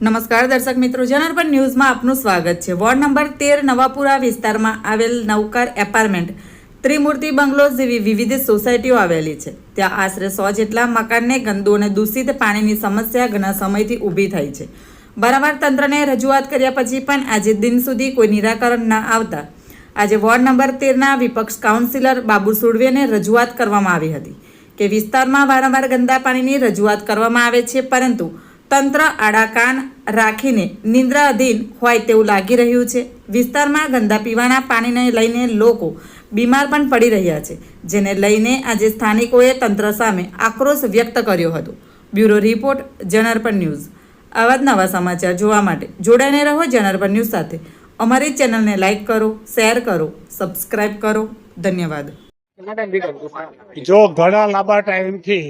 નમસ્કાર દર્શક મિત્રો, જનાર્પણ ન્યૂઝમાં આપનું સ્વાગત છે. વોર્ડ નંબર તેર નવાપુરા વિસ્તારમાં આવેલ નવકાર એપાર્ટમેન્ટ, ત્રિમૂર્તિ બંગલોઝ જેવી વિવિધ સોસાયટીઓ આવેલી છે. ત્યાં આશરે સો જેટલા મકાનને ગંદુ અને દૂષિત પાણીની સમસ્યા ઘણા સમયથી ઊભી થઈ છે. વારંવાર તંત્રને રજૂઆત કર્યા પછી પણ આજે દિન સુધી કોઈ નિરાકરણ ન આવતા. આજે વોર્ડ નંબર તેરના વિપક્ષ કાઉન્સિલર બાબુ સુડવેને રજૂઆત કરવામાં આવી હતી કે વિસ્તારમાં વારંવાર ગંદા પાણીની રજૂઆત કરવામાં આવે છે, પરંતુ તંત્ર આડા કાન રાખીને નિંદ્રાધીન હોય તેવું લાગી રહ્યું છે. વિસ્તારમાં ગંદા પીવાના પાણીને લઈને લોકો બીમાર પણ પડી રહ્યા છે, જેને લઈને આજે સ્થાનિકોએ તંત્ર સામે આક્રોશ વ્યક્ત કર્યો હતો. બ્યુરો રિપોર્ટ, જનરપણ ન્યૂઝ. આવા જ નવા સમાચાર જોવા માટે જોડાઈને રહો જનરપણ ન્યૂઝ સાથે. અમારી ચેનલને લાઈક કરો, શેર કરો સબસ્ક્રાઈબ કરો. ધન્યવાદ. જો ઘણા લાંબા ટાઈમથી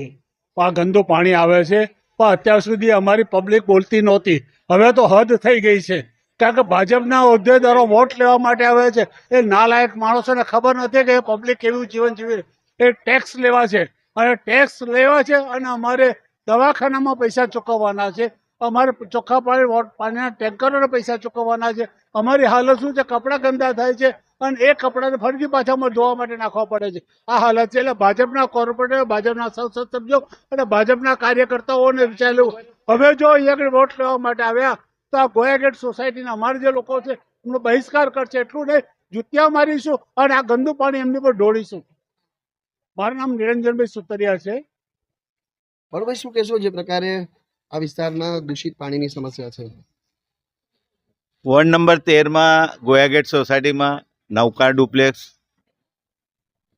આ ગંદુ પાણી આવે છે પણ અત્યાર સુધી અમારી પબ્લિક બોલતી નહોતી. હવે તો હદ થઈ ગઈ છે. કારણ કે ભાજપના હોદ્દેદારો વોટ લેવા માટે આવે છે. એ નાલાયક માણસોને ખબર નથી કે પબ્લિક કેવું જીવન જીવી એ ટેક્સ લેવા છે. અને ટેક્સ લેવા છે અને અમારે દવાખાનામાં પૈસા ચૂકવવાના છે. અમારે ચોખ્ખા પાણી પાણીના ટેન્કરોને પૈસા ચૂકવવાના છે. અમારી હાલત શું છે? કપડાં ગંદા થાય છે અને એ કપડાને ફરીથી પાછા અમારે ધોવા માટે નાખવા પડે છે. આ હાલત છે એટલે ભાજપના કોર્પોરેટર, ભાજપના સંસદ સભ્યો અને ભાજપના કાર્યકર્તાઓને વિચાર્યું, હવે જો અહીંયા વોટ લેવા માટે આવ્યા, તો આ ગોયાગેટ સોસાયટીના અમારા જે લોકો છે, એમનો બહિષ્કાર કરશે. એટલું નહીં, જુતિયા મારીશું અને આ ગંદુ પાણી એમની પર ઢોળીશું. મારું નામ નિરંજનભાઈ સુતરિયા છે. બરોબર શું કહેશો જે પ્રકારે આ વિસ્તારમાં દૂષિત પાણીની સમસ્યા છે. વોર્ડ નંબર તેરમાં ગોયાગેટ સોસાયટીમાં નૌકા ડુપ્લેક્સ,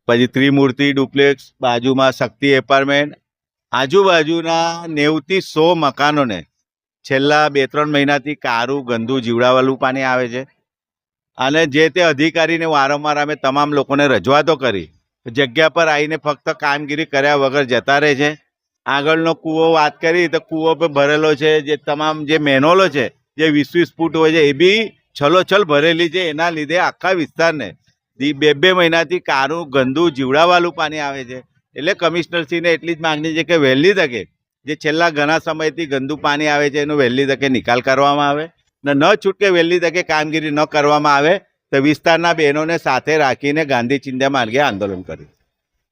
પછી ત્રિમૂર્તિ ડુપ્લેક્સ, બાજુમાં શક્તિ એપાર્ટમેન્ટ, આજુબાજુના નેવથી સો મકાનોને છેલ્લા બે ત્રણ મહિનાથી કારું, ગંદુ જીવડાવાલું પાણી આવે છે. અને જે તે અધિકારીને વારંવાર અમે તમામ લોકોને રજૂઆતો કરી, જગ્યા પર આવીને ફક્ત કામગીરી કર્યા વગર જતા રહે છે. આગળનો કૂવો વાત કરી, તો કૂવો પર ભરેલો છે, જે તમામ જે મેનોલો છે, જે વીસ વીસ ફૂટ હોય છે, એ બી છલોછલ ભરેલી છે, એના લીધે આખા વિસ્તારને બે બે મહિનાથી કારું, ગંદુ, જીવડાવાળું પાણી આવે છે. એટલે કમિશનરશ્રીને એટલી જ માગણી છે કે વહેલી તકે, જે છેલ્લા ઘણા સમયથી ગંદુ પાણી આવે છે, એનો વહેલી તકે નિકાલ કરવામાં આવે ને ન છૂટકે વહેલી તકે કામગીરી ન કરવામાં આવે, તો વિસ્તારના બહેનોને સાથે રાખીને ગાંધી ચિંધ્યા માર્ગે આંદોલન કર્યું.